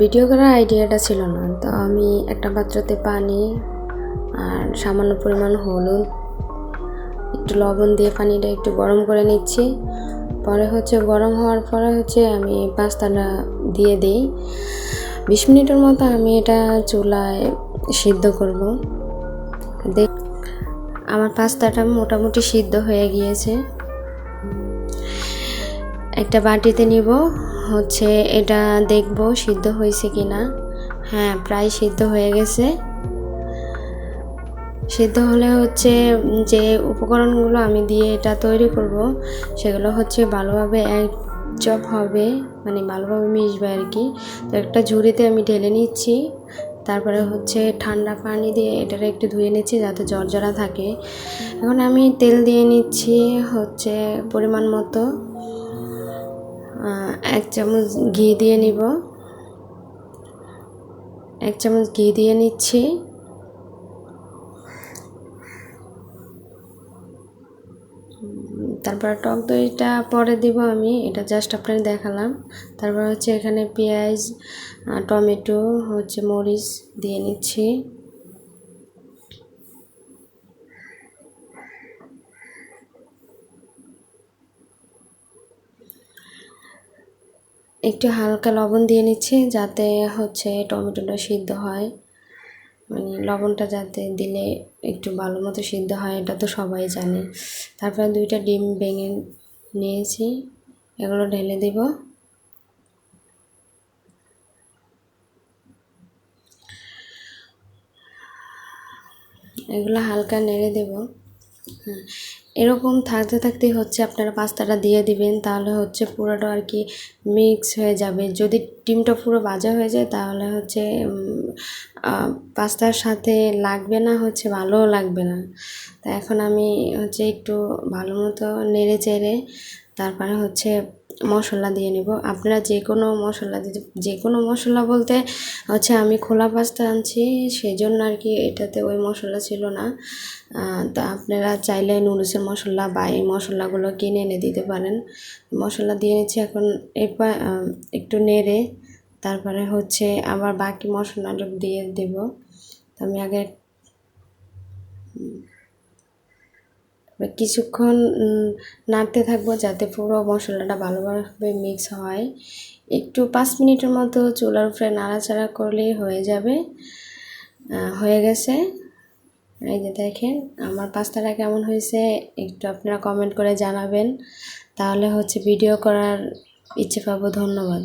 Video করার আইডিয়াটা ছিল না। তো আমি একটা পাত্রতে পানি আর সামান্য পরিমাণ হলুদ, একটু লবণ দিয়ে পানিটা একটু গরম করে নিচ্ছি। পরে হচ্ছে গরম হওয়ার পরে হচ্ছে আমি পাস্তাটা দিয়ে দিই। বিশ মিনিটের মতো আমি এটা চুলায় সিদ্ধ করব। দেখ, আমার পাস্তাটা মোটামুটি সিদ্ধ হয়ে গিয়েছে। একটা বাটিতে নিব হচ্ছে এটা দেখব সিদ্ধ হয়েছে কি না হ্যাঁ প্রায় সিদ্ধ হয়ে গেছে। সিদ্ধ হলে হচ্ছে যে উপকরণগুলো আমি দিয়ে এটা তৈরি করব, সেগুলো হচ্ছে ভালোভাবে এক চপ হবে মানে ভালোভাবে মিশবে আর কি। তো একটা ঝুড়িতে আমি ঢেলে নিচ্ছি, তারপরে হচ্ছে ঠান্ডা পানি দিয়ে এটাকে একটু ধুয়ে নিচ্ছি যাতে জর্জরা থাকে। এখন আমি তেল দিয়ে নিচ্ছি হচ্ছে পরিমাণ মতো। এক চামচ ঘি দিয়ে নিব। এক চামচ ঘি দিয়ে নিচ্ছি। তারপর টক দইটা পরে দিব আমি, এটা জাস্ট আপনার দেখালাম। তারপর হচ্ছে এখানে পেঁয়াজ টমেটো, হচ্ছে মরিচ দিয়ে নিচ্ছি। একটু হালকা লবণ দিয়ে নিচ্ছি যাতে হচ্ছে টমেটোটা সিদ্ধ হয়। মানে লবণটা যাতে দিলে একটু ভালো মতো সিদ্ধ হয়, এটা তো সবাই জানে। তারপরে দুইটা ডিম ভেঙে নিয়েছি, এগুলো ঢেলে দেব। এগুলো হালকা নেড়ে দেব। হ্যাঁ এরকম থাকতে থাকতে হচ্ছে আপনারা পাস্তাটা দিয়ে দিবেন, তাহলে হচ্ছে পুরোটা আর কি মিক্স হয়ে যাবে। যদি ডিমটা পুরো ভাজা হয়ে যায়, তাহলে হচ্ছে পাস্তার সাথে লাগবে না, হচ্ছে ভালোও লাগবে না। তা এখন আমি হচ্ছে একটু ভালো মতো নেড়ে চেড়ে, তারপরে হচ্ছে মশলা দিয়ে নেব। আপনারা যে কোনো মশলা দিতে যে কোনো মশলা বলতে হচ্ছে আমি খোলা পাস্তা আনছি সেই জন্য আর কি এটাতে ওই মশলা ছিল না। তা আপনারা চাইলে নুডলসের মশলা বা এই মশলাগুলো কিনে এনে দিতে পারেন। মশলা দিয়ে নিচ্ছি এখন এরপর একটু নেড়ে তারপরে হচ্ছে আবার বাকি মশলাটা দিয়ে দেব। তো আমি আগে কিছুক্ষণ নাড়তে থাকব যাতে পুরো মশলাটা ভালোভাবে মিক্স হয়। একটু পাঁচ মিনিটের মতো চুলার উপরে নাড়াচাড়া করলেই হয়ে যাবে। হয়ে গেছে। এই যে দেখেন, আমার পাস্তাটা কেমন হয়েছে একটু আপনারা কমেন্ট করে জানাবেন। তাহলে হচ্ছে ভিডিও করার ইচ্ছে পাবো, ধন্যবাদ।